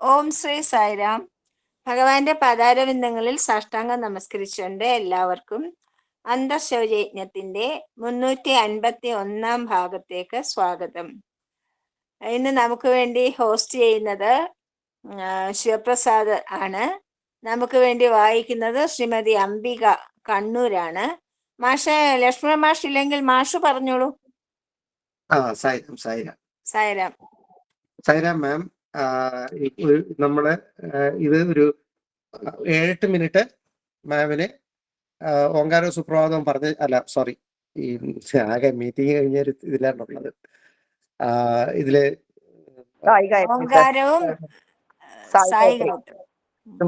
ഓം ശ്രീ സായിരാം. ഭഗവാന്റെ പദാരവിന്ദങ്ങളിൽ സാഷ്ടാംഗം നമസ്കരിച്ചുകൊണ്ട് എല്ലാവർക്കും അന്തശൗചയജ്ഞത്തിന്റെ മുന്നൂറ്റി അൻപത്തി ഒന്നാം ഭാഗത്തേക്ക് സ്വാഗതം. ഇന്ന് നമുക്ക് വേണ്ടി ഹോസ്റ്റ് ചെയ്യുന്നത് ശിവപ്രസാദ് ആണ്. നമുക്ക് വേണ്ടി വായിക്കുന്നത് ശ്രീമതി അംബിക കണ്ണൂരാണ്. മാഷ ലക്ഷ്മണ മാഷ് ഇല്ലെങ്കിൽ മാഷ് പറഞ്ഞോളൂ. സായിരാം സായിരാം. സായിരാം. സായിരാം മാം നമ്മൾ ഇത് ഒരു ഏഴെട്ട് മിനിറ്റ് മാമിന് ഓങ്കാരോ സുപ്രഭാതം പറഞ്ഞ് അല്ല സോറി ഈ ആകെ മീറ്റിംഗ് കഴിഞ്ഞ ഒരു ഇതിലാണുള്ളത് ഉള്ളത്. ഇതിൽ.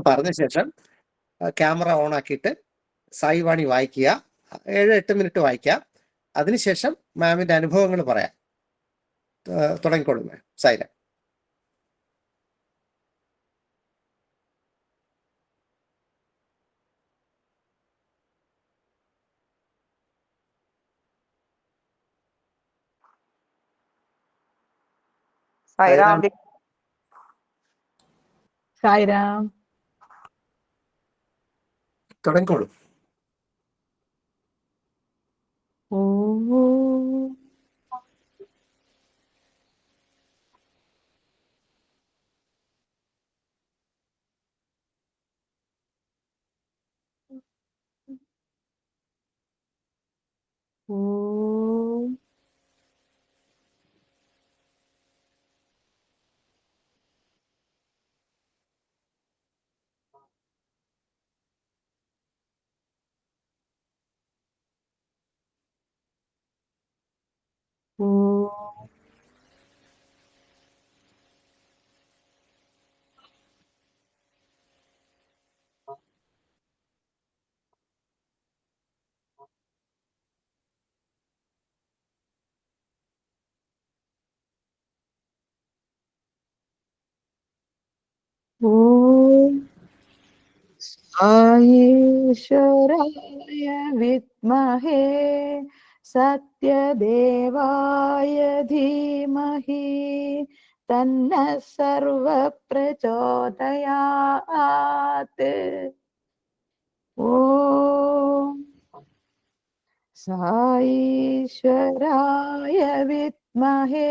പറഞ്ഞ ശേഷം ക്യാമറ ഓൺ ആക്കിയിട്ട് സായി വാണി വായിക്കുക. ഏഴ് എട്ട് മിനിറ്റ് വായിക്കാം അതിനുശേഷം മാമിന്റെ അനുഭവങ്ങൾ പറയാം. ആ, തുടങ്ങിക്കോളൂ മാം. സായിരാം. സായിരാം ദി- സായിരാം തുടങ്ങിക്കോളൂ ഓ ഓ ഓ ഓം സായേശ്വരായ വിദ്മഹേ സത്യദേവായ ധീമഹി തന്ന സർവ പ്രചോദയാത് ഓം സായീശ്വരായ വിദ്മഹേ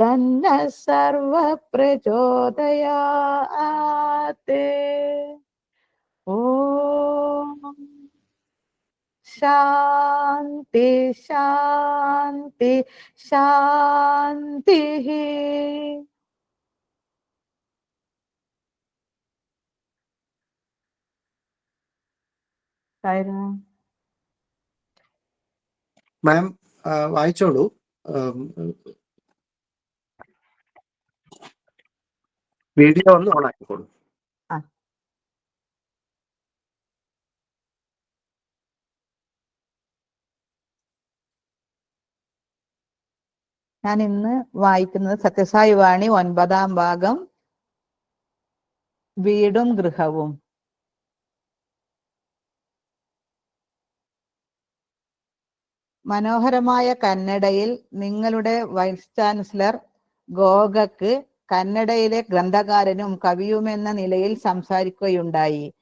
തന്ന സർവ പ്രചോദയാത് ഓം ശാന്തി ശാന്തി ശാന്തി. മാം വായിച്ചോളൂ. വീഡിയോ ഒന്ന് ഓൺ ആക്കിക്കോളൂ ഞാൻ ഇന്ന് വായിക്കുന്നത് സത്യസായി വാണി ഒൻപതാം ഭാഗം. വീടും ഗൃഹവും. മനോഹരമായ കന്നഡയിൽ നിങ്ങളുടെ വൈസ് ചാൻസലർ ഗോഗക്ക് കന്നഡയിലെ ഗ്രന്ഥകാരനും കവിയുമെന്ന നിലയിൽ സംസാരിക്കുകയുണ്ടായി.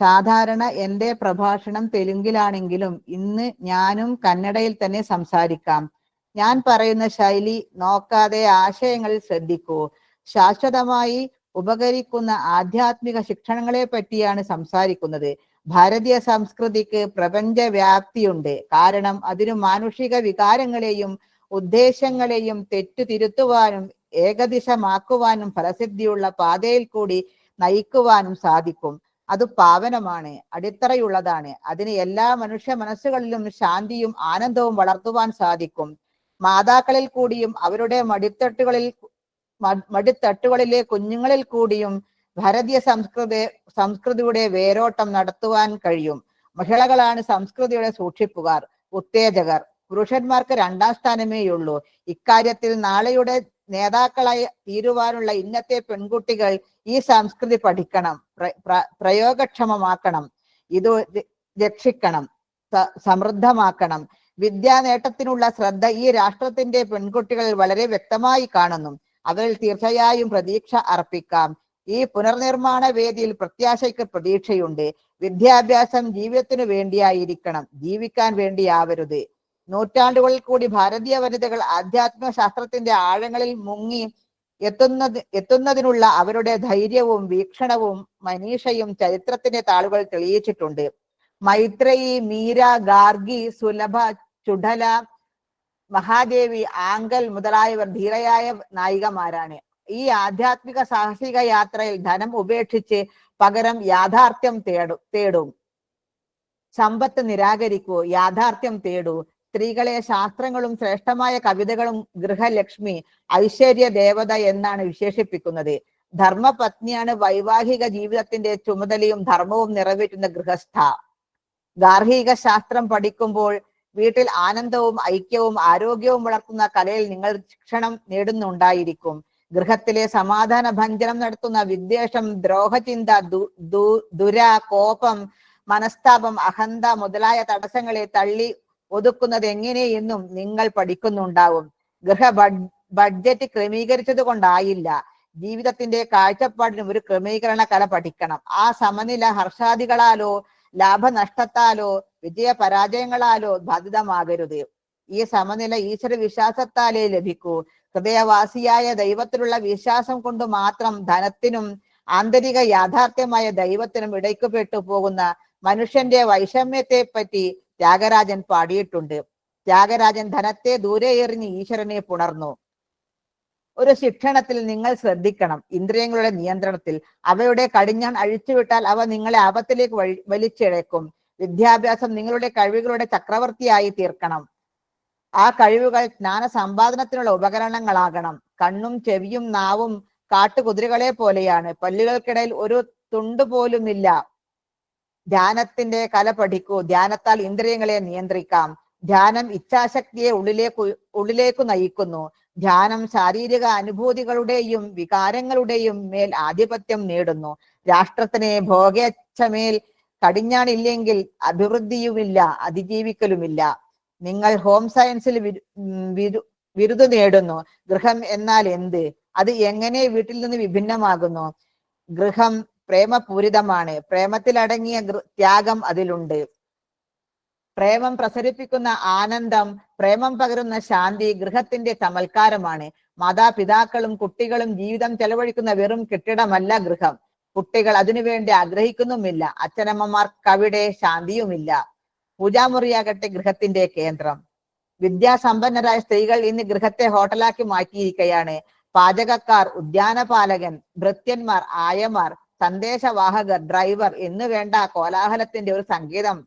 സാധാരണ എന്റെ പ്രഭാഷണം തെലുങ്കിലാണെങ്കിലും ഇന്ന് ഞാനും കന്നഡയിൽ തന്നെ സംസാരിക്കാം. ഞാൻ പറയുന്ന ശൈലി നോക്കാതെ ആശയങ്ങളിൽ ശ്രദ്ധിക്കൂ. ശാശ്വതമായി ഉപകരിക്കുന്ന ആധ്യാത്മിക ശിക്ഷണങ്ങളെ പറ്റിയാണ് സംസാരിക്കുന്നത്. ഭാരതീയ സംസ്കൃതിക്ക് പ്രപഞ്ച വ്യാപ്തിയുണ്ട് കാരണം അതിനു മാനുഷിക വികാരങ്ങളെയും ഉദ്ദേശങ്ങളെയും തെറ്റു തിരുത്തുവാനും ഏകദിശമാക്കുവാനും ഫലസിദ്ധിയുള്ള പാതയിൽ കൂടി നയിക്കുവാനും സാധിക്കും. അത് പാവനമാണ് അടിത്തറയുള്ളതാണ്. അതിന് എല്ലാ മനുഷ്യ മനസ്സുകളിലും ശാന്തിയും ആനന്ദവും വളർത്തുവാൻ സാധിക്കും. മാതാക്കളിൽ കൂടിയും അവരുടെ മടിത്തട്ടുകളിൽ മടിത്തട്ടുകളിലെ കുഞ്ഞുങ്ങളിൽ കൂടിയും ഭാരതീയ സംസ്കൃത സംസ്കൃതിയുടെ വേരോട്ടം നടത്തുവാൻ കഴിയും. മഹിളകളാണ് സംസ്കൃതിയുടെ സൂക്ഷിപ്പുകാർ ഉത്തേജകർ. പുരുഷന്മാർക്ക് രണ്ടാം സ്ഥാനമേ ഉള്ളൂ. ഇക്കാര്യത്തിൽ നാളെയുടെ നേതാക്കളായി തീരുവാനുള്ള ഇന്നത്തെ പെൺകുട്ടികൾ ഈ സംസ്കൃതി പഠിക്കണം പ്ര- പ്ര- പ്രയോഗക്ഷമമാക്കണം ഇത് രക്ഷിക്കണം സമൃദ്ധമാക്കണം. വിദ്യാ നേട്ടത്തിനുള്ള ശ്രദ്ധ ഈ രാഷ്ട്രത്തിന്റെ പെൺകുട്ടികൾ വളരെ വ്യക്തമായി കാണുന്നു. അവരിൽ തീർച്ചയായും പ്രതീക്ഷ അർപ്പിക്കാം. ഈ പുനർനിർമ്മാണ വേദിയിൽ പ്രത്യാശയ്ക്ക് പ്രതീക്ഷയുണ്ട്. വിദ്യാഭ്യാസം ജീവിതത്തിനു വേണ്ടിയായിരിക്കണം. ജീവിക്കാൻ വേണ്ടിയാവരുത്. നൂറ്റാണ്ടുകളിൽ കൂടി ഭാരതീയ വനിതകൾ ആധ്യാത്മിക ശാസ്ത്രത്തിന്റെ ആഴങ്ങളിൽ മുങ്ങി എത്തുന്നത് എത്തുന്നതിനുള്ള അവരുടെ ധൈര്യവും വീക്ഷണവും മനീഷയും ചരിത്രത്തിന്റെ താളുകൾ തെളിയിച്ചിട്ടുണ്ട്. മൈത്രേയി മീര ഗാർഗി സുലഭ ചുഡല മഹാദേവി ആങ്കൽ മുതലായവർ ധീരയായ നായികമാരാണ്. ഈ ആധ്യാത്മിക സാഹസിക യാത്രയിൽ ധനം ഉപേക്ഷിച്ച് പകരം യാഥാർത്ഥ്യം തേടും തേടും. സമ്പത്ത് നിരാകരിക്കൂ യാഥാർത്ഥ്യം തേടൂ. സ്ത്രീകളെ ശാസ്ത്രങ്ങളും ശ്രേഷ്ഠമായ കവിതകളും ഗൃഹലക്ഷ്മി ഐശ്വര്യ ദേവത എന്നാണ് വിശേഷിപ്പിക്കുന്നത്. ധർമ്മപത്നിയാണ് വൈവാഹിക ജീവിതത്തിന്റെ ചുമതലയും ധർമ്മവും നിറവേറ്റുന്ന ഗൃഹസ്ഥ. ഗാർഹിക ശാസ്ത്രം പഠിക്കുമ്പോൾ വീട്ടിൽ ആനന്ദവും ഐക്യവും ആരോഗ്യവും വളർത്തുന്ന കലയിൽ നിങ്ങൾ ശിക്ഷണം നേടുന്നുണ്ടായിരിക്കും. ഗൃഹത്തിലെ സമാധാന ഭഞ്ജനം നടത്തുന്ന വിദ്വേഷം ദ്രോഹചിന്ത ദുര കോപം മനസ്താപം അഹന്ത മുതലായ തടസ്സങ്ങളെ തള്ളി ഒതുക്കുന്നത് എങ്ങനെയെന്നും നിങ്ങൾ പഠിക്കുന്നുണ്ടാവും. ഗൃഹ ബഡ്ജറ്റ് ക്രമീകരിച്ചത് കൊണ്ടായില്ല. ജീവിതത്തിന്റെ കാഴ്ചപ്പാടിനും ഒരു ക്രമീകരണ കല പഠിക്കണം. ആ സമനില ഹർഷാദികളാലോ ലാഭനഷ്ടത്താലോ വിജയ പരാജയങ്ങളാലോ ബാധിതമാകരുത്. ഈ സമനില ഈശ്വര വിശ്വാസത്താലേ ലഭിക്കൂ. ഹൃദയവാസിയായ ദൈവത്തിലുള്ള വിശ്വാസം കൊണ്ട് മാത്രം ധനത്തിനും ആന്തരിക യാഥാർത്ഥ്യമായ ദൈവത്തിനും ഇടയ്ക്കുപെട്ടു പോകുന്ന മനുഷ്യന്റെ വൈഷമ്യത്തെ പറ്റി ത്യാഗരാജൻ പാടിയിട്ടുണ്ട്. ത്യാഗരാജൻ ധനത്തെ ദൂരെ എറിഞ്ഞ് ഈശ്വരനെ പുണർന്നു. ഒരു ശിക്ഷണത്തിൽ നിങ്ങൾ ശ്രദ്ധിക്കണം. ഇന്ദ്രിയങ്ങളുടെ നിയന്ത്രണത്തിൽ. അവയുടെ കടിഞ്ഞാൺ അഴിച്ചുവിട്ടാൽ അവ നിങ്ങളെ ആപത്തിലേക്ക് വഴി വലിച്ചിഴക്കും. വിദ്യാഭ്യാസം നിങ്ങളുടെ കഴിവുകളുടെ ചക്രവർത്തിയായി തീർക്കണം. ആ കഴിവുകൾ ജ്ഞാന സമ്പാദനത്തിനുള്ള ഉപകരണങ്ങളാകണം. കണ്ണും ചെവിയും നാവും കാട്ടുകുതിരകളെ പോലെയാണ്. പല്ലുകൾക്കിടയിൽ ഒരു തുണ്ട് പോലുമില്ല ധ്യാനത്തിന്റെ കല പഠിക്കൂ ധ്യാനത്താൽ ഇന്ദ്രിയങ്ങളെ നിയന്ത്രിക്കാം. ധ്യാനം ഇച്ഛാശക്തിയെ ഉള്ളിലേക്ക് ഉള്ളിലേക്ക് നയിക്കുന്നു. ധ്യാനം ശാരീരിക അനുഭൂതികളുടെയും വികാരങ്ങളുടെയും മേൽ ആധിപത്യം നേടുന്നു. രാഷ്ട്രത്തിനെ ഭോഗേച്ഛമേൽ കടിഞ്ഞാണില്ലെങ്കിൽ അഭിവൃദ്ധിയുമില്ല അതിജീവിക്കലുമില്ല. നിങ്ങൾ ഹോം സയൻസിൽ ബിരുദ നേടുന്നു. ഗൃഹം എന്നാൽ എന്ത്? അത് എങ്ങനെ വീട്ടിൽ നിന്ന് വിഭിന്നമാകുന്നു? ഗൃഹം പ്രേമപൂരിതമാണ്. പ്രേമത്തിലടങ്ങിയ ത്യാഗം അതിലുണ്ട്. പ്രേമം പ്രസരിപ്പിക്കുന്ന ആനന്ദം പ്രേമം പകരുന്ന ശാന്തി ഗൃഹത്തിന്റെ ചമൽക്കാരമാണ്. മാതാപിതാക്കളും കുട്ടികളും ജീവിതം ചെലവഴിക്കുന്ന വെറും കെട്ടിടമല്ല ഗൃഹം. കുട്ടികൾ അതിനുവേണ്ടി ആഗ്രഹിക്കുന്നുമില്ല. അച്ഛനമ്മമാർക്ക് അവിടെ ശാന്തിയുമില്ല. പൂജാമുറിയാകട്ടെ ഗൃഹത്തിന്റെ കേന്ദ്രം. വിദ്യാസമ്പന്നരായ സ്ത്രീകൾ ഇന്ന് ഗൃഹത്തെ ഹോട്ടലാക്കി മാറ്റിയിരിക്കുകയാണ് പാചകക്കാർ ഉദ്യാനപാലകൻ ഭൃത്യന്മാർ ആയമാർ സന്ദേശവാഹകർ ഡ്രൈവർ എന്ന് വേണ്ട കോലാഹലത്തിന്റെ ഒരു സംഗീതം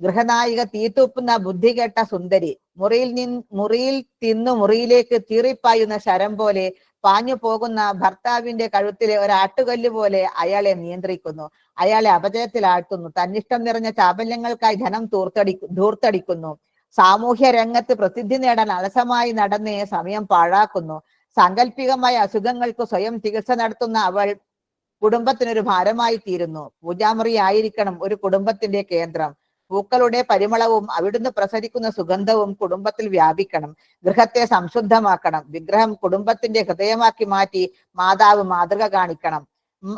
ഗൃഹനായിക തീത്തുപ്പുന്ന ബുദ്ധികെട്ട സുന്ദരി മുറിയിൽ നിൻ മുറിയിൽ തിന്നു മുറിയിലേക്ക് തീറിപ്പായുന്ന ശരം പോലെ പാഞ്ഞു പോകുന്ന ഭർത്താവിന്റെ കഴുത്തിലെ ഒരു ആട്ടുകല്ല് പോലെ അയാളെ നിയന്ത്രിക്കുന്നു. അയാളെ അപജയത്തിലാഴ്ത്തുന്നു. തന്നിഷ്ടം നിറഞ്ഞ ചാബല്യങ്ങൾക്കായി ധനം തൂർത്തടി ധൂർത്തടിക്കുന്നു. സാമൂഹ്യ രംഗത്ത് പ്രസിദ്ധി നേടാൻ അലസമായി നടന്ന് സമയം പാഴാക്കുന്നു. സാങ്കല്പികമായ അസുഖങ്ങൾക്ക് സ്വയം ചികിത്സ നടത്തുന്ന അവൾ കുടുംബത്തിനൊരു ഭാരമായി തീരുന്നു. പൂജാമുറി ആയിരിക്കണം ഒരു കുടുംബത്തിന്റെ കേന്ദ്രം. പൂക്കളുടെ പരിമളവും അവിടുന്ന് പ്രസരിക്കുന്ന സുഗന്ധവും കുടുംബത്തിൽ വ്യാപിക്കണം. ഗൃഹത്തെ സംശുദ്ധമാക്കണം. വിഗ്രഹം കുടുംബത്തിന്റെ ഹൃദയമാക്കി മാറ്റി മാതാവ് മാതൃക കാണിക്കണം.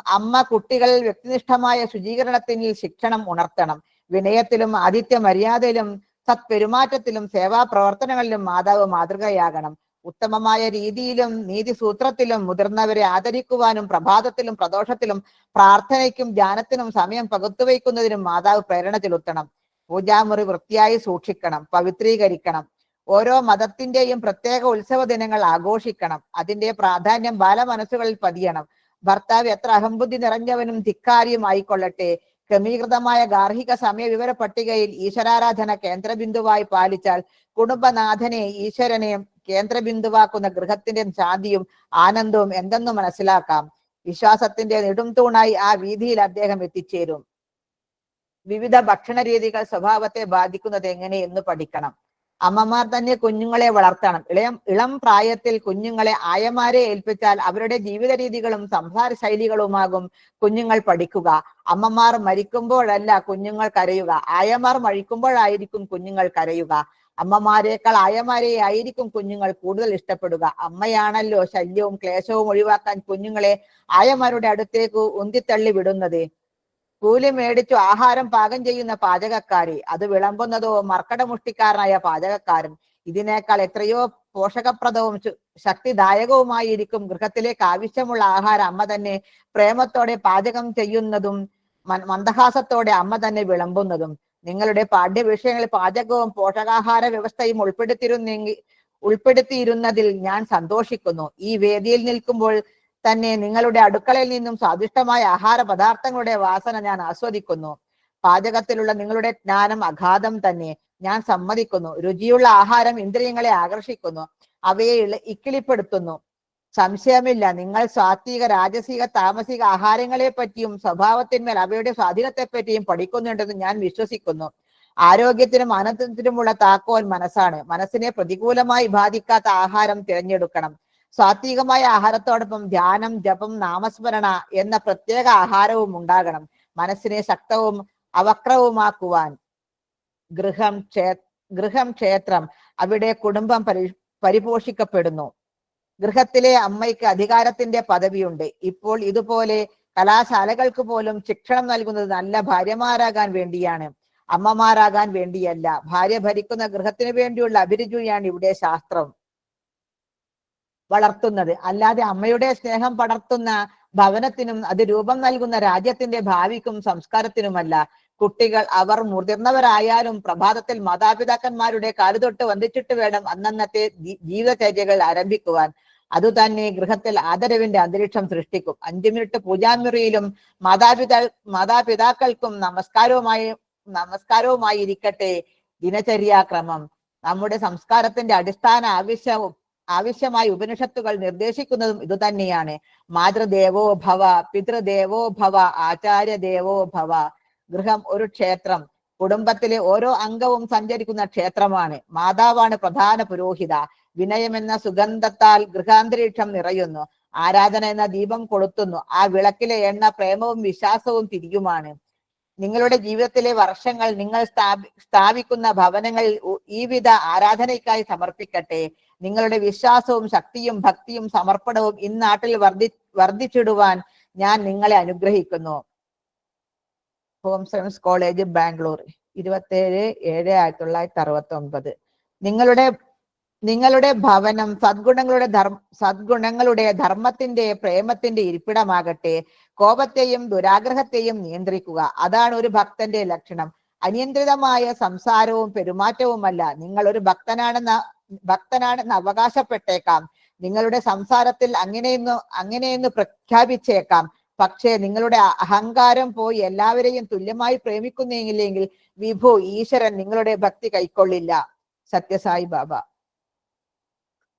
അമ്മ കുട്ടികളിൽ വ്യക്തിനിഷ്ഠമായ ശുചീകരണത്തിൽ ശിക്ഷണം ഉണർത്തണം. വിനയത്തിലും ആദിത്യ മര്യാദയിലും സത്പെരുമാറ്റത്തിലും സേവാ പ്രവർത്തനങ്ങളിലും മാതാവ് മാതൃകയാകണം. ഉത്തമമായ രീതിയിലും നീതിസൂത്രത്തിലും മുതിർന്നവരെ ആദരിക്കുവാനും പ്രഭാതത്തിലും പ്രദോഷത്തിലും പ്രാർത്ഥനയ്ക്കും ധ്യാനത്തിനും സമയം പകുത്തുവയ്ക്കുന്നതിനും മാതാവ് പ്രേരണ ചെലുത്തണം. പൂജാമുറി വൃത്തിയായി സൂക്ഷിക്കണം പവിത്രീകരിക്കണം. ഓരോ മതത്തിന്റെയും പ്രത്യേക ഉത്സവ ദിനങ്ങൾ ആഘോഷിക്കണം. അതിന്റെ പ്രാധാന്യം ബാലമനസ്സുകളിൽ പതിയണം. ഭർത്താവ് എത്ര അഹംബുദ്ധി നിറഞ്ഞവനും ധിക്കാരിയും ആയിക്കൊള്ളട്ടെ ക്രമീകൃതമായ ഗാർഹിക സമയ വിവര പട്ടികയിൽ ഈശ്വരാരാധന കേന്ദ്രബിന്ദുവായി പാലിച്ചാൽ കുടുംബനാഥനെ ഈശ്വരനെ കേന്ദ്രബിന്ദുവാക്കുന്ന ഗൃഹത്തിന്റെ ശാന്തിയും ആനന്ദവും എന്തെന്ന് മനസ്സിലാക്കാം? വിശ്വാസത്തിന്റെ നെടും തൂണായി ആ വീതിയിൽ അദ്ദേഹം എത്തിച്ചേരും. വിവിധ ഭക്ഷണ രീതികൾ സ്വഭാവത്തെ ബാധിക്കുന്നത് എങ്ങനെ എന്ന് പഠിക്കണം. അമ്മമാർ തന്നെ കുഞ്ഞുങ്ങളെ വളർത്തണം. ഇളയം ഇളം പ്രായത്തിൽ കുഞ്ഞുങ്ങളെ ആയമാരെ ഏൽപ്പിച്ചാൽ അവരുടെ ജീവിത രീതികളും സംസാര ശൈലികളുമാകും കുഞ്ഞുങ്ങൾ പഠിക്കുക. അമ്മമാർ മരിക്കുമ്പോഴല്ല കുഞ്ഞുങ്ങൾ കരയുക. ആയമാർ മരിക്കുമ്പോഴായിരിക്കും കുഞ്ഞുങ്ങൾ കരയുക. അമ്മമാരെക്കാൾ ആയമാരെ ആയിരിക്കും കുഞ്ഞുങ്ങൾ കൂടുതൽ ഇഷ്ടപ്പെടുക. അമ്മയാണല്ലോ ശല്യവും ക്ലേശവും ഒഴിവാക്കാൻ കുഞ്ഞുങ്ങളെ ആയമാരുടെ അടുത്തേക്ക് ഉന്തിത്തള്ളി വിടുന്നത്. കൂലി മേടിച്ചു ആഹാരം പാകം ചെയ്യുന്ന പാചകക്കാരി. അത് വിളമ്പുന്നതോ മർക്കടമുഷ്ടിക്കാരനായ പാചകക്കാരൻ. ഇതിനേക്കാൾ എത്രയോ പോഷകപ്രദവും ശക്തിദായകവുമായിരിക്കും ഗൃഹത്തിലേക്ക് ആവശ്യമുള്ള ആഹാരം. അമ്മ തന്നെ പ്രേമത്തോടെ പാചകം ചെയ്യുന്നതും മന്ദഹാസത്തോടെ അമ്മ തന്നെ വിളമ്പുന്നതും. നിങ്ങളുടെ പാഠ്യവിഷയങ്ങളിൽ പാചകവും പോഷകാഹാര വ്യവസ്ഥയും ഉൾപ്പെടുത്തിയിരുന്നെങ്കിൽ ഉൾപ്പെടുത്തിയിരുന്നതിൽ ഞാൻ സന്തോഷിക്കുന്നു. ഈ വേദിയിൽ നിൽക്കുമ്പോൾ തന്നെ നിങ്ങളുടെ അടുക്കളയിൽ നിന്നും സ്വാദിഷ്ടമായ ആഹാര പദാർത്ഥങ്ങളുടെ വാസന ഞാൻ ആസ്വദിക്കുന്നു. പാചകത്തിലുള്ള നിങ്ങളുടെ ജ്ഞാനം അഗാധം തന്നെ. ഞാൻ സമ്മതിക്കുന്നു. രുചിയുള്ള ആഹാരം ഇന്ദ്രിയങ്ങളെ ആകർഷിക്കുന്നു. അവയെ ഇക്കിളിപ്പെടുത്തുന്നു. സംശയമില്ല. നിങ്ങൾ സാത്വിക രാജസിക താമസിക ആഹാരങ്ങളെ പറ്റിയും സ്വഭാവത്തിന്മേൽ അവയുടെ സ്വാധീനത്തെ പറ്റിയും പഠിക്കുന്നുണ്ടെന്ന് ഞാൻ വിശ്വസിക്കുന്നു. ആരോഗ്യത്തിനും ആനന്ദത്തിനുമുള്ള താക്കോൽ മനസ്സാണ്. മനസ്സിനെ പ്രതികൂലമായി ബാധിക്കാത്ത ആഹാരം തിരഞ്ഞെടുക്കണം. സാത്വികമായ ആഹാരത്തോടൊപ്പം ധ്യാനം ജപം നാമസ്മരണ എന്ന പ്രത്യേക ആഹാരവും ഉണ്ടാകണം. മനസ്സിനെ ശക്തവും അവക്രവുമാക്കുവാൻ ഗൃഹം ക്ഷേ ഗൃഹം ക്ഷേത്രം അവിടെ കുടുംബം പരി പരിപോഷിക്കപ്പെടുന്നു. ഗൃഹത്തിലെ അമ്മയ്ക്ക് അധികാരത്തിന്റെ പദവിയുണ്ട്. ഇപ്പോൾ ഇതുപോലെ കലാശാലകൾക്ക് പോലും ശിക്ഷണം നൽകുന്നത് നല്ല ഭാര്യമാരാകാൻ വേണ്ടിയാണ്. അമ്മമാരാകാൻ വേണ്ടിയല്ല. ഭാര്യ ഭരിക്കുന്ന ഗൃഹത്തിന് വേണ്ടിയുള്ള അഭിരുചിയാണ് ഇവിടെ ശാസ്ത്രം വളർത്തുന്നത്. അല്ലാതെ അമ്മയുടെ സ്നേഹം പടർത്തുന്ന ഭവനത്തിനും അത് രൂപം നൽകുന്ന രാജ്യത്തിന്റെ ഭാവിക്കും സംസ്കാരത്തിനുമല്ല. കുട്ടികൾ അവർ മുതിർന്നവരായാലും പ്രഭാതത്തിൽ മാതാപിതാക്കന്മാരുടെ കാലുതൊട്ട് വന്ദിച്ചിട്ട് വേണം അന്നന്നത്തെ ജീവചര്യകൾ ആരംഭിക്കുവാൻ. അതുതന്നെ ഗൃഹത്തിൽ ആദരവിന്റെ അന്തരീക്ഷം സൃഷ്ടിക്കും. അഞ്ചു മിനിറ്റ് പൂജാമുറിയിലും മാതാപിതാ മാതാപിതാക്കൾക്കും നമസ്കാരവുമായി നമസ്കാരവുമായി ഇരിക്കട്ടെ ദിനചര്യാക്രമം. നമ്മുടെ സംസ്കാരത്തിന്റെ അടിസ്ഥാന ആവശ്യവും ആവശ്യമായി ഉപനിഷത്തുകൾ നിർദ്ദേശിക്കുന്നതും ഇതുതന്നെയാണ്. മാതൃദേവോ ഭവ പിതൃദേവോ ഭവ ആചാര്യദേവോ ഭവ. ഗൃഹം ഒരു ക്ഷേത്രം. കുടുംബത്തിലെ ഓരോ അംഗവും സഞ്ചരിക്കുന്ന ക്ഷേത്രമാണ്. മാതാവാണ് പ്രധാന പുരോഹിത. വിനയമെന്ന സുഗന്ധത്താൽ ഗൃഹാന്തരീക്ഷം നിറയുന്നു. ആരാധന എന്ന ദീപം കൊളുത്തുന്നു. ആ വിളക്കിലെ എണ്ണ പ്രേമവും വിശ്വാസവും തിരിയുമാണ്. നിങ്ങളുടെ ജീവിതത്തിലെ വർഷങ്ങൾ നിങ്ങൾ സ്ഥാപി സ്ഥാപിക്കുന്ന ഭവനങ്ങളിൽ ഉ- ഈ വിധ ആരാധനയ്ക്കായി സമർപ്പിക്കട്ടെ. നിങ്ങളുടെ വിശ്വാസവും ശക്തിയും ഭക്തിയും സമർപ്പണവും ഇന്നാട്ടിൽ വർദ്ധി വർദ്ധിച്ചിടുവാൻ ഞാൻ നിങ്ങളെ അനുഗ്രഹിക്കുന്നു. ഹോം സയൻസ് കോളേജ് ബാംഗ്ലൂർ ഇരുപത്തേഴ് ഏഴ് ആയിരത്തി തൊള്ളായിരത്തി അറുപത്തി ഒമ്പത് നിങ്ങളുടെ നിങ്ങളുടെ ഭവനം സദ്ഗുണങ്ങളുടെ ധർമ്മ സദ്ഗുണങ്ങളുടെ ധർമ്മത്തിന്റെ പ്രേമത്തിന്റെ ഇരിപ്പിടമാകട്ടെ. കോപത്തെയും ദുരാഗ്രഹത്തെയും നിയന്ത്രിക്കുക. അതാണ് ഒരു ഭക്തന്റെ ലക്ഷണം. അനിയന്ത്രിതമായ സംസാരവും പെരുമാറ്റവുമല്ല. നിങ്ങൾ ഒരു ഭക്തനാണെന്ന ഭക്തനാണെന്ന് അവകാശപ്പെട്ടേക്കാം. നിങ്ങളുടെ സംസാരത്തിൽ അങ്ങനെയെന്ന് അങ്ങനെയെന്ന് പ്രഖ്യാപിച്ചേക്കാം. പക്ഷേ നിങ്ങളുടെ അഹങ്കാരം പോയി എല്ലാവരെയും തുല്യമായി പ്രേമിക്കുന്നില്ലെങ്കിൽ വിഭു ഈശ്വരൻ നിങ്ങളുടെ ഭക്തി കൈക്കൊള്ളില്ല. സത്യസായി ബാബ.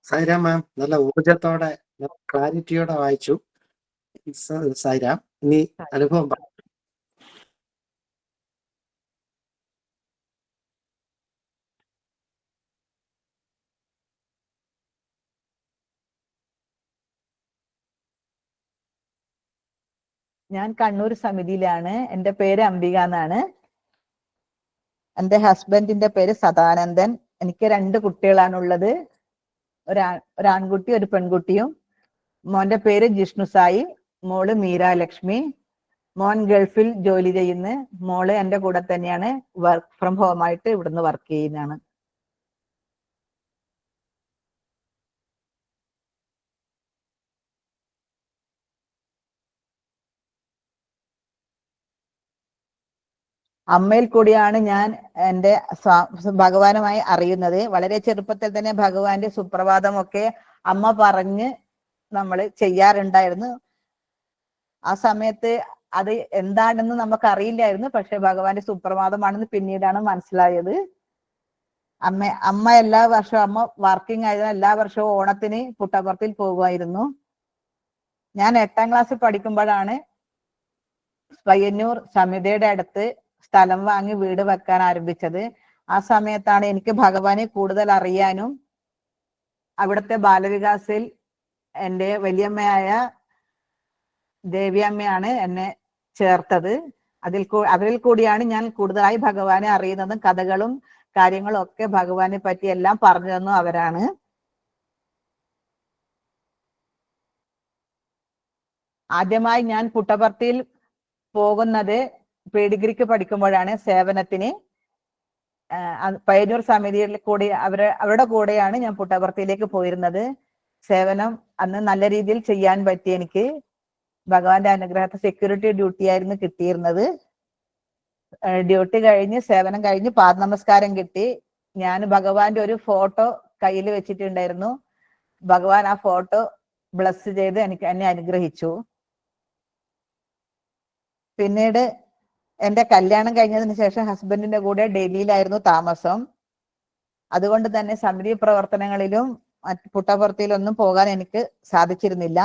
സൈരാ മാം നല്ല ഊർജത്തോടെ ക്ലാരിറ്റിയോടെ വായിച്ചു. സൈരാം ഇനി അനുഭവം ഞാൻ കണ്ണൂർ സമിതിയിലാണ്. എന്റെ പേര് അംബിക എന്നാണ്. എന്റെ ഹസ്ബൻഡിന്റെ പേര് സദാനന്ദൻ. എനിക്ക് രണ്ട് കുട്ടികളാണ് ഉള്ളത് ഒരാ ഒരാൺകുട്ടി ഒരു പെൺകുട്ടിയും. മോന്റെ പേര് ജിഷ്ണു സായി. മോൾ മീര ലക്ഷ്മി. മോൻ ഗൾഫിൽ ജോലി ചെയ്യുന്ന. മോൾ എന്റെ കൂടെ തന്നെയാണ്. വർക്ക് ഫ്രം ഹോം ആയിട്ട് ഇവിടുന്ന് വർക്ക് ചെയ്യുന്നതാണ്. അമ്മയിൽ കൂടിയാണ് ഞാൻ എന്റെ ഭഗവാനുമായി അറിയുന്നത്. വളരെ ചെറുപ്പത്തിൽ തന്നെ ഭഗവാന്റെ സുപ്രഭാതമൊക്കെ അമ്മ പറഞ്ഞ് നമ്മൾ ചെയ്യാറുണ്ടായിരുന്നു. ആ സമയത്ത് അത് എന്താണെന്ന് നമുക്ക് അറിയില്ലായിരുന്നു പക്ഷെ ഭഗവാന്റെ സുപ്രഭാതമാണെന്ന് പിന്നീടാണ് മനസ്സിലായത്. അമ്മ അമ്മ എല്ലാ വർഷവും അമ്മ വർക്കിംഗ് ആയതിനാൽ എല്ലാ വർഷവും ഓണത്തിന് പുട്ടപ്പുറത്തിൽ പോകുമായിരുന്നു. ഞാൻ എട്ടാം ക്ലാസ്സിൽ പഠിക്കുമ്പോഴാണ് പയ്യന്നൂർ സമിതയുടെ അടുത്ത് സ്ഥലം വാങ്ങി വീട് വെക്കാൻ ആരംഭിച്ചത്. ആ സമയത്താണ് എനിക്ക് ഭഗവാനെ കൂടുതൽ അറിയാനും അവിടുത്തെ ബാലവികാസിൽ എന്റെ വലിയമ്മയായ ദേവിയമ്മയാണ് എന്നെ ചേർത്തത്. അതിൽ അവരിൽ കൂടിയാണ് ഞാൻ കൂടുതലായി ഭഗവാനെ അറിയുന്നതും കഥകളും കാര്യങ്ങളും ഒക്കെ ഭഗവാനെ പറ്റി എല്ലാം പറഞ്ഞു തന്നു അവരാണ്. ആദ്യമായി ഞാൻ പുട്ടപർത്തിയിൽ പോകുന്നത് പ്രീ ഡിഗ്രിക്ക് പഠിക്കുമ്പോഴാണ് സേവനത്തിന് പയ്യന്നൂർ സമിതിയിൽ കൂടി അവരെ അവരുടെ കൂടെയാണ് ഞാൻ പുട്ടപർത്തിയിലേക്ക് പോയിരുന്നത്. സേവനം അന്ന് നല്ല രീതിയിൽ ചെയ്യാൻ പറ്റി എനിക്ക്. ഭഗവാന്റെ അനുഗ്രഹത്തെ സെക്യൂരിറ്റി ഡ്യൂട്ടി ആയിരുന്നു കിട്ടിയിരുന്നത്. ഡ്യൂട്ടി കഴിഞ്ഞ് സേവനം കഴിഞ്ഞ് പാദ നമസ്കാരം കിട്ടി. ഞാൻ ഭഗവാന്റെ ഒരു ഫോട്ടോ കയ്യിൽ വെച്ചിട്ടുണ്ടായിരുന്നു. ഭഗവാൻ ആ ഫോട്ടോ ബ്ലസ് ചെയ്ത് എനിക്ക് എന്നെ അനുഗ്രഹിച്ചു. പിന്നീട് എന്റെ കല്യാണം കഴിഞ്ഞതിന് ശേഷം ഹസ്ബൻഡിന്റെ കൂടെ ഡൽഹിയിലായിരുന്നു താമസം. അതുകൊണ്ട് തന്നെ സമിതി പ്രവർത്തനങ്ങളിലും മറ്റ് പുട്ടപുറത്തിലൊന്നും പോകാൻ എനിക്ക് സാധിച്ചിരുന്നില്ല.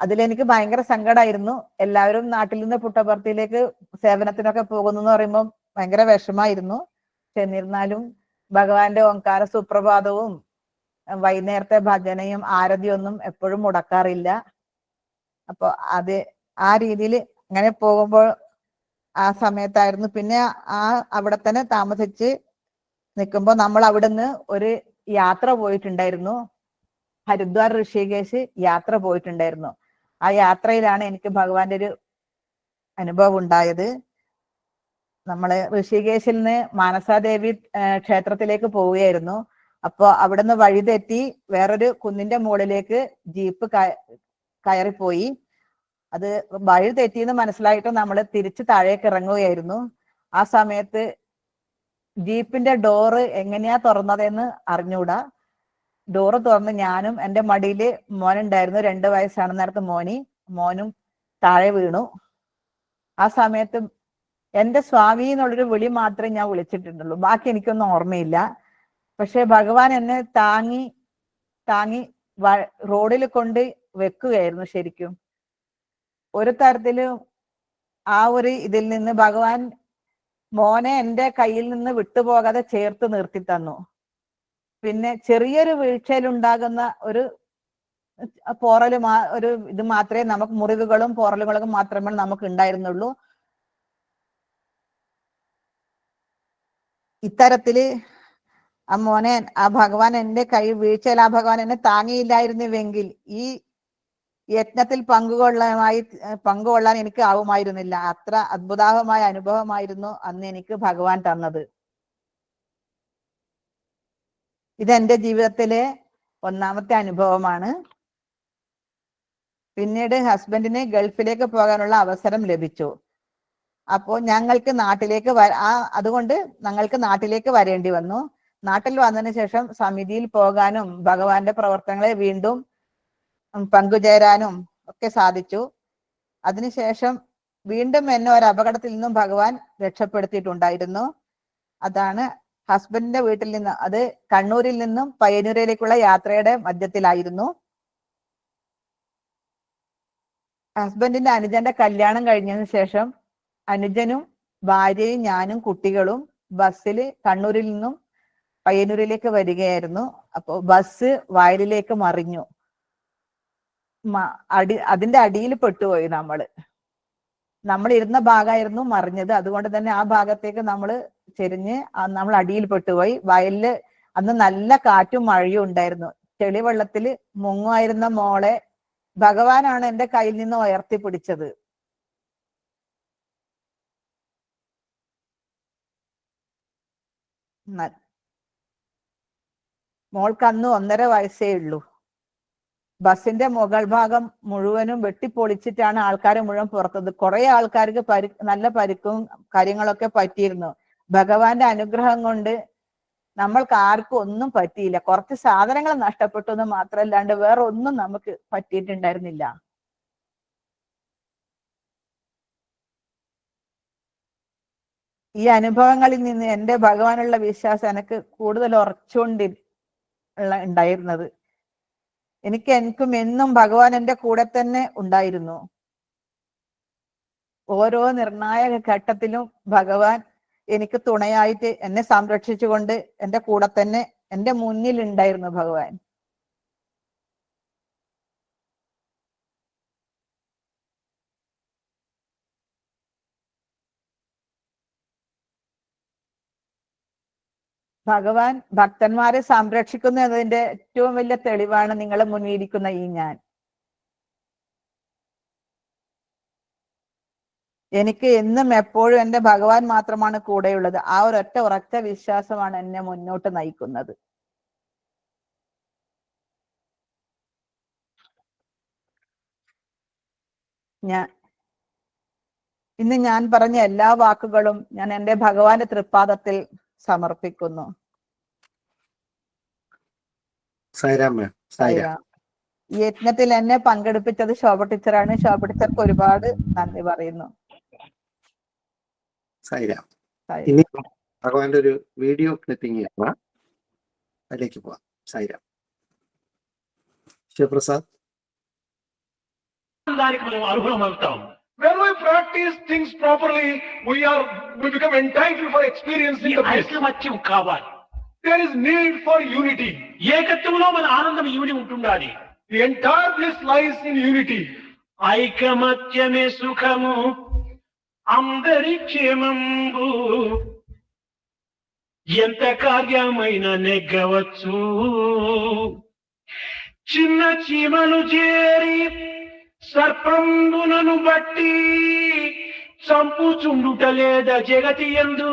അതിലെനിക്ക് ഭയങ്കര സങ്കടമായിരുന്നു എല്ലാവരും നാട്ടിൽ നിന്ന് പുട്ടപുറത്തിലേക്ക് സേവനത്തിനൊക്കെ പോകുന്നു എന്ന് പറയുമ്പോൾ ഭയങ്കര വിഷമായിരുന്നു എന്നിരുന്നാലും ഭഗവാന്റെ ഓങ്കാര സുപ്രഭാതവും വൈകുന്നേരത്തെ ഭജനയും ആരതിയൊന്നും എപ്പോഴും മുടക്കാറില്ല. അപ്പൊ അത് ആ രീതിയിൽ അങ്ങനെ പോകുമ്പോൾ ആ സമയത്തായിരുന്നു. പിന്നെ ആ അവിടെ തന്നെ താമസിച്ച് നിൽക്കുമ്പോൾ നമ്മൾ അവിടുന്ന് ഒരു യാത്ര പോയിട്ടുണ്ടായിരുന്നു. ഹരിദ്വാർ ഋഷികേശ് യാത്ര പോയിട്ടുണ്ടായിരുന്നു. ആ യാത്രയിലാണ് എനിക്ക് ഭഗവാന്റെ ഒരു അനുഭവം ഉണ്ടായത്. നമ്മൾ ഋഷികേശിൽ നിന്ന് മാനസാദേവി ക്ഷേത്രത്തിലേക്ക് പോവുകയായിരുന്നു. അപ്പൊ അവിടുന്ന് വഴിതെറ്റി വേറൊരു കുന്നിന്റെ മുകളിലേക്ക് ജീപ്പ് കയ- കയറിപ്പോയി. അത് വഴി തെറ്റിയെന്ന് മനസ്സിലായിട്ട് നമ്മൾ തിരിച്ച് താഴേക്ക് ഇറങ്ങുകയായിരുന്നു. ആ സമയത്ത് ജീപ്പിന്റെ ഡോറ് എങ്ങനെയാ തുറന്നതെന്ന് അറിഞ്ഞൂടാ. ഡോറ് തുറന്ന് ഞാനും എന്റെ മടിയിൽ മോനുണ്ടായിരുന്നു രണ്ട് വയസ്സാണ് നേരത്തെ മോനി. മോനും താഴെ വീണു. ആ സമയത്ത് എന്റെ സ്വാമി എന്നുള്ളൊരു വിളി മാത്രമേ ഞാൻ വിളിച്ചിട്ടുണ്ടുള്ളൂ ബാക്കി എനിക്കൊന്നും ഓർമ്മയില്ല. പക്ഷെ ഭഗവാൻ എന്നെ താങ്ങി താങ്ങി റോഡിൽ കൊണ്ട് വെക്കുകയായിരുന്നു ശരിക്കും. ഒരു തരത്തിലും ആ ഒരു ഇതിൽ നിന്ന് ഭഗവാൻ മോനെ എന്റെ കയ്യിൽ നിന്ന് വിട്ടുപോകാതെ ചേർത്ത് നിർത്തി തന്നു. പിന്നെ ചെറിയൊരു വീഴ്ചയിൽ ഉണ്ടാകുന്ന ഒരു പോറൽ മാ ഒരു ഇത് മാത്രമേ നമുക്ക് മുറിവുകളും പോറലുകളും മാത്രമേ നമുക്ക് ഉണ്ടായിരുന്നുള്ളൂ. ഇത്തരത്തിൽ ആ മോനെ ആ ഭഗവാൻ എന്റെ കൈ വീഴ്ചയിൽ ആ ഭഗവാൻ എന്നെ താങ്ങിയില്ലായിരുന്നുവെങ്കിൽ ഈ യജ്ഞത്തിൽ പങ്കുകൊള്ളാമായി പങ്കുകൊള്ളാൻ എനിക്ക് ആവുമായിരുന്നില്ല. അത്ര അത്ഭുതാഹമായ അനുഭവമായിരുന്നു അന്ന് എനിക്ക് ഭഗവാൻ തന്നത്. ഇതെന്റെ ജീവിതത്തിലെ ഒന്നാമത്തെ അനുഭവമാണ്. പിന്നീട് ഹസ്ബൻഡിന് ഗൾഫിലേക്ക് പോകാനുള്ള അവസരം ലഭിച്ചു. അപ്പോൾ ഞങ്ങൾക്ക് നാട്ടിലേക്ക് ആ അതുകൊണ്ട് ഞങ്ങൾക്ക് നാട്ടിലേക്ക് വരേണ്ടി വന്നു. നാട്ടിൽ വന്നതിന് ശേഷം സമിതിയിൽ പോകാനും ഭഗവാന്റെ പ്രവർത്തനങ്ങളെ വീണ്ടും പങ്കുചേരാനും ഒക്കെ സാധിച്ചു. അതിനുശേഷം വീണ്ടും എന്നെ ഒരു അപകടത്തിൽ നിന്നും ഭഗവാൻ രക്ഷപ്പെടുത്തിയിട്ടുണ്ടായിരുന്നു. അതാണ് ഹസ്ബൻഡിന്റെ വീട്ടിൽ നിന്ന് അത് കണ്ണൂരിൽ നിന്നും പയ്യന്നൂരിലേക്കുള്ള യാത്രയുടെ മധ്യത്തിലായിരുന്നു. ഹസ്ബൻഡിന്റെ അനുജന്റെ കല്യാണം കഴിഞ്ഞതിന് ശേഷം അനുജനും ഭാര്യയും ഞാനും കുട്ടികളും ബസ്സിൽ കണ്ണൂരിൽ നിന്നും പയ്യന്നൂരിലേക്ക് വരികയായിരുന്നു. അപ്പോ ബസ് വയലിലേക്ക് മറിഞ്ഞു. അടി അതിന്റെ അടിയിൽ പെട്ടുപോയി നമ്മൾ. നമ്മൾ ഇരുന്ന ഭാഗമായിരുന്നു മറിഞ്ഞത്. അതുകൊണ്ട് തന്നെ ആ ഭാഗത്തേക്ക് നമ്മൾ ചെരിഞ്ഞ് നമ്മൾ അടിയിൽ പെട്ടുപോയി. വയലിൽ അന്ന് നല്ല കാറ്റും മഴയും ഉണ്ടായിരുന്നു. ചെളിവെള്ളത്തിൽ മുങ്ങുമായിരുന്ന മോളെ ഭഗവാനാണ് എന്റെ കയ്യിൽ നിന്ന് ഉയർത്തി പിടിച്ചത് മോൾക്ക് അന്ന് ഒന്നര വയസ്സേ ഉള്ളൂ. ബസിന്റെ മുകൾ ഭാഗം മുഴുവനും വെട്ടിപ്പൊളിച്ചിട്ടാണ് ആൾക്കാർ മുഴുവൻ പുറത്തത്. കുറെ ആൾക്കാർക്ക് പരി നല്ല പരിക്കും കാര്യങ്ങളൊക്കെ പറ്റിയിരുന്നു. ഭഗവാന്റെ അനുഗ്രഹം കൊണ്ട് നമ്മൾക്ക് ആർക്കും ഒന്നും പറ്റിയില്ല. കുറച്ച് സാധനങ്ങൾ നഷ്ടപ്പെട്ടു എന്ന് മാത്രമല്ലാണ്ട് വേറെ ഒന്നും നമുക്ക് പറ്റിയിട്ടുണ്ടായിരുന്നില്ല. ഈ അനുഭവങ്ങളിൽ നിന്ന് എന്റെ ഭഗവാനുള്ള വിശ്വാസം എനിക്ക് കൂടുതൽ ഉറച്ചുകൊണ്ടി ഉണ്ടായിരുന്നത്. എനിക്ക് എനിക്കും എന്നും ഭഗവാൻ എന്റെ കൂടെ തന്നെ ഉണ്ടായിരുന്നു. ഓരോ നിർണായക ഘട്ടത്തിലും ഭഗവാൻ എനിക്ക് തുണയായിട്ട് എന്നെ സംരക്ഷിച്ചുകൊണ്ട് എന്റെ കൂടെ തന്നെ എന്റെ മുന്നിൽ ഉണ്ടായിരുന്നു ഭഗവാൻ. ഭഗവാൻ ഭക്തന്മാരെ സംരക്ഷിക്കുന്നു എന്നതിന്റെ ഏറ്റവും വലിയ തെളിവാണ് നിങ്ങളെ മുന്നിലിരിക്കുന്ന ഈ ഞാൻ. എനിക്ക് എന്നും എപ്പോഴും എന്റെ ഭഗവാൻ മാത്രമാണ് കൂടെയുള്ളത്. ആ ഒരൊറ്റ ഉറച്ച വിശ്വാസമാണ് എന്നെ മുന്നോട്ട് നയിക്കുന്നത്. ഞാൻ ഇന്ന് ഞാൻ പറഞ്ഞ എല്ലാ വാക്കുകളും ഞാൻ എന്റെ ഭഗവാന്റെ തൃപ്പാദത്തിൽ സമർപ്പിക്കുന്നു. യജ്ഞത്തിൽ എന്നെ പങ്കെടുപ്പിച്ചത് ശോഭ ടീച്ചറാണ്. ശോഭ ടീച്ചർക്ക് ഒരുപാട് നന്ദി പറയുന്നു. ഇനി ഭഗവാന്റെ ഒരു വീഡിയോ ക്ലിപ്പിംഗ് അതിലേക്ക് പോവാം. Sai Ram. Sivaprasad. അർഹുളമർത്താം When we practice things properly, we are we become entitled for experiencing the bliss. ఐకమత్యం కావాలి There is need for unity. ఏకత్వంలో మన ఆనందం ఇవిడి ఉంటుండాలి The entire bliss lies in unity. ఐకమత్యమే సుఖము అందరి క్షేమంబు ఎంత కార్యమైన నెగ్గవచ్చు చిన్న చీమలు చేరి సర్పంబునను బట్టి చంపుచుండుట లేదా జగతి ఎందు?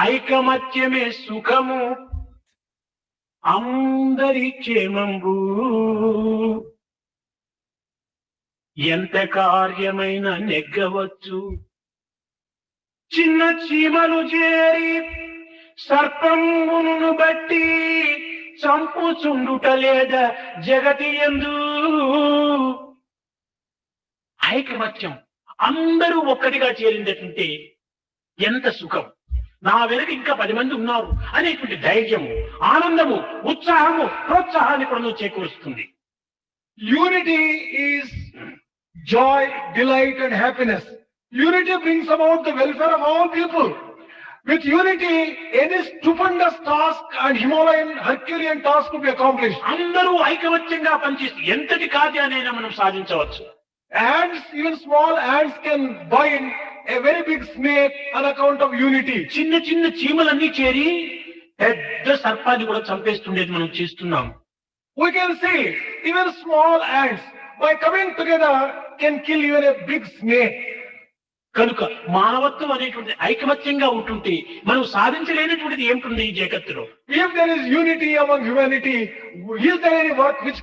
ఐకమత్యమే సుఖము అందరి క్షేమంబు. ఎంత కార్యమైన నెగ్గవచ్చు? చిన్న చీమలు చేరి సర్పంగును బట్టి చంపుచుండుట లేద జగతి ఎందు ఐకమత్యం అందరూ ఒక్కటిగా చేరిందటంటే ఎంత సుఖం. నా వెనుక ఇంకా పది మంది ఉన్నారు అనేటువంటి ధైర్యము ఆనందము ఉత్సాహము ప్రోత్సాహాన్ని కూడా నువ్వు చేకూరుస్తుంది. Unity is joy delight and happiness unity brings about the welfare of all people With unity, any stupendous task and Himalayan Herculean task could be accomplished. అందరూ ఐకమత్యంగా పనిచేసి ఎంతటి కార్యాన్నైనా మనం సాధించవచ్చు Ants, even small ants can bind a very big snake on account of unity. చిన్న చిన్న చీమలన్నీ చేరి పెద్ద సర్పాన్ని కూడా చంపేస్తుండేది మనం చేస్తున్నాం We can see even small ants by coming together can kill even a big snake. కనుక మానవత్వం అనేటువంటి ఐకమత్యంగా ఉంటుంటే మనం సాధించలేనటువంటిది ఏంటుంది ఈ జగత్తులో? Unity among humanity work which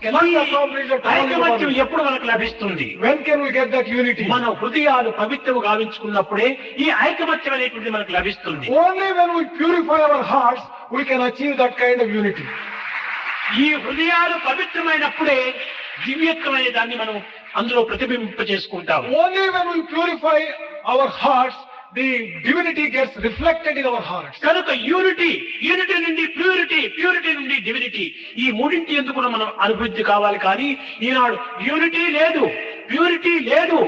ఎప్పుడు మనకు లభిస్తుంది? When can get that unity మన హృదయాలు పవిత్రం గావించుకున్నప్పుడే ఈ ఐకమత్యం అనేటువంటిది మనకు లభిస్తుంది. Only when we purify our hearts we can achieve that kind of unity ఈ హృదయాలు పవిత్రమైనప్పుడే దివ్యత్వం అనే దాన్ని మనం అందులో ప్రతిబింబింప చేసుకుంటాం only when we purify our hearts the divinity gets reflected in our hearts. కనుక యూనిటీ యూనిటీ నుండి ప్యూరిటీ ప్యూరిటీ నుండి డివినిటీ ఈ మూడింటి ఎందుకు కూడా మనం అభివృద్ధి కావాలి కానీ ఈనాడు యూనిటీ లేదు ప్యూరిటీ లేదు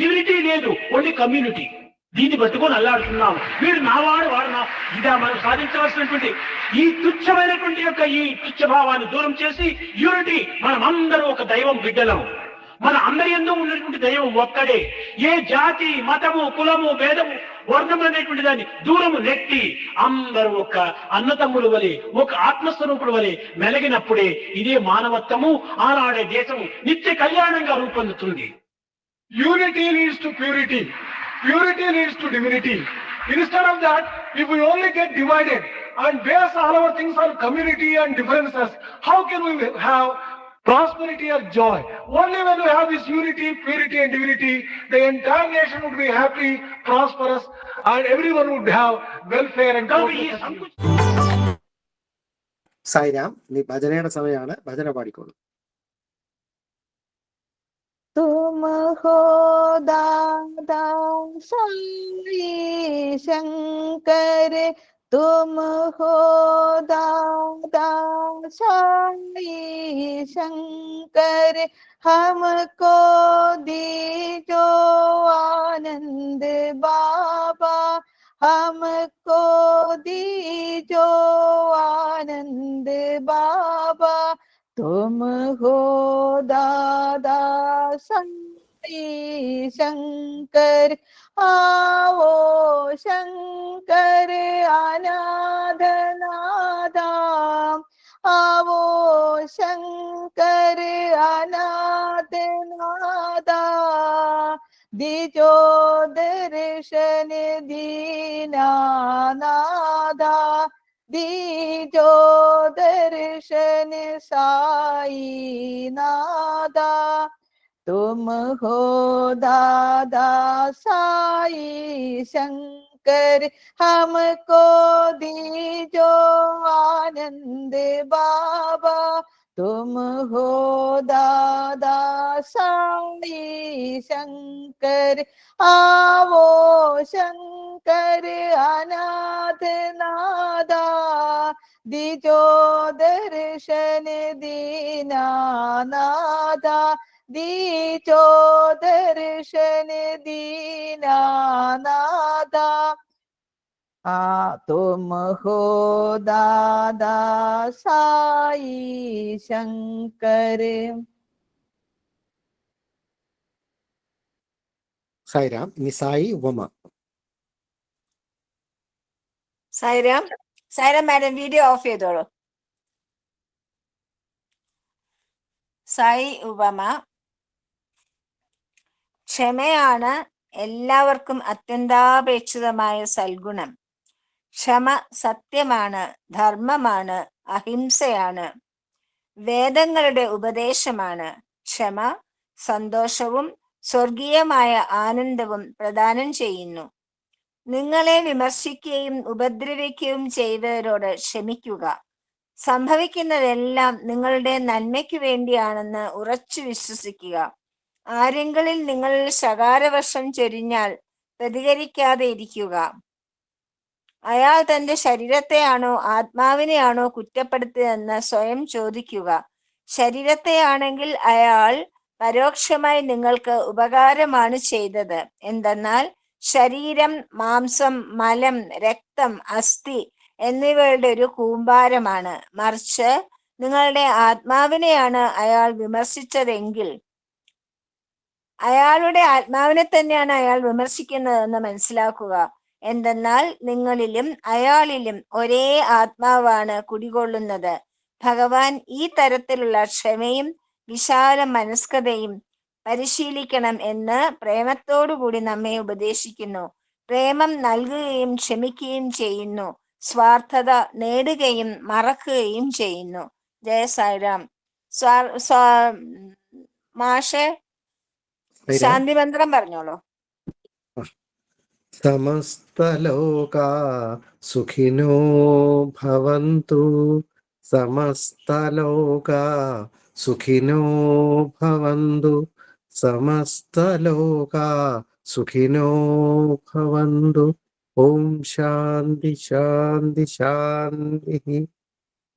డివినిటీ లేదు ఓన్లీ కమ్యూనిటీ దీన్ని బతుకొని అల్లాడుతున్నాం వీడు నావాడు వాడు నా ఇదా మనం సాధించవలసినటువంటి ఈ తుచ్చమైనటువంటి యొక్క ఈ తుచ్చ భావాన్ని దూరం చేసి యూనిటీ మనం అందరూ ఒక దైవం బిడ్డలం. మన అందరి ఎందు ఉన్నటువంటి దైవం ఒక్కడే. ఏ జాతి మతము కులము భేదము వర్ణం అనేటువంటి దాన్ని దూరము నెట్టి అందరూ ఒక అన్నతమ్ముడు వలె ఒక ఆత్మస్వరూపుడు వలె మెలిగినప్పుడే ఇదే మానవత్వము ఆనాడే దేశము నిత్య కళ్యాణంగా రూపొందుతుంది. Unity leads to purity purity leads to divinity instead of that if you only get divided and base all our things are community and differences how can you have prosperity or joy. Only when you have this unity, purity, and divinity, the entire nation would be happy, prosperous, and everyone would have welfare and Sairam നീ ഭജനയുടെ സമയമാണ് ഭജന പാടിക്കോളൂ तुम हो दादा तुम हो दादा शंकर, हमको दीजो आनंद बाबा, हमको दीजो आनंद बाबा तुम हो दादा शंकर ആവോ ശങ്കര അനാഥനാഥ. ആവോ ശങ്കര അനാഥനാഥ. ദിജോ ദർശന ദീനാനാഥ ദിജോ ദർശന तुम हो दादा साई शंकर, हमको दीजो आनंद बाबा। तुम हो दादा साई शंकर आवो शंकर अनाथ नादा दीजो दर्शन दीना नादा ദീചോദർശന ദീനാനാഥ ആ തും ഹോ ദാദാ സായി ശങ്കർ സായിരാം ഇനി സായി ഉപമ Sairam Sairam madam video off ചെയ്തോളൂ സായി ഉപമ ക്ഷമയാണ് എല്ലാവർക്കും അത്യന്താപേക്ഷിതമായ സൽഗുണം. ക്ഷമ സത്യമാണ് ധർമ്മമാണ് അഹിംസയാണ്. വേദങ്ങളുടെ ഉപദേശമാണ് ക്ഷമ സന്തോഷവും സ്വർഗീയമായ ആനന്ദവും പ്രദാനം ചെയ്യുന്നു. നിങ്ങളെ വിമർശിക്കുകയും ഉപദ്രവിക്കുകയും ചെയ്തവരോട് ക്ഷമിക്കുക. സംഭവിക്കുന്നതെല്ലാം നിങ്ങളുടെ നന്മയ്ക്ക് വേണ്ടിയാണെന്ന് ഉറച്ചു വിശ്വസിക്കുക. ആരെങ്കിലും നിങ്ങൾ ശകാരവർഷം ചൊരിഞ്ഞാൽ പ്രതികരിക്കാതെ ഇരിക്കുക. അയാൾ തന്റെ ശരീരത്തെയാണോ ആത്മാവിനെയാണോ കുറ്റപ്പെടുത്തിയതെന്ന് സ്വയം ചോദിക്കുക. ശരീരത്തെയാണെങ്കിൽ അയാൾ പരോക്ഷമായി നിങ്ങൾക്ക് ഉപകാരമാണ് ചെയ്തത്. എന്തെന്നാൽ ശരീരം മാംസം മലം രക്തം അസ്ഥി എന്നിവയുടെ ഒരു കൂമ്പാരമാണ്. മറിച്ച് നിങ്ങളുടെ ആത്മാവിനെയാണ് അയാൾ വിമർശിച്ചതെങ്കിൽ അയാളുടെ ആത്മാവിനെ തന്നെയാണ് അയാൾ വിമർശിക്കുന്നതെന്ന് മനസ്സിലാക്കുക. എന്തെന്നാൽ നിങ്ങളിലും അയാളിലും ഒരേ ആത്മാവാണ് കുടികൊള്ളുന്നത്. ഭഗവാൻ ഈ തരത്തിലുള്ള ക്ഷമയും വിശാല മനസ്കതയും പരിശീലിക്കണം എന്ന് പ്രേമത്തോടുകൂടി നമ്മെ ഉപദേശിക്കുന്നു. പ്രേമം നൽകുകയും ക്ഷമിക്കുകയും ചെയ്യുന്നു. സ്വാർത്ഥത നേടുകയും മറക്കുകയും ചെയ്യുന്നു. ജയ സായിരാം സ്വാ സ്വാ മാഷെ ശാന്തി മന്ത്രം പറഞ്ഞോളൂ. സമസ്തലോകാ സുഖിനോ ഭവന്തു. സമസ്തലോകാ സുഖിനോ ഭവന്തു. സമസ്തലോകാ സുഖിനോ ഭവന്തു. ഓം ശാന്തി ശാന്തി ശാന്തി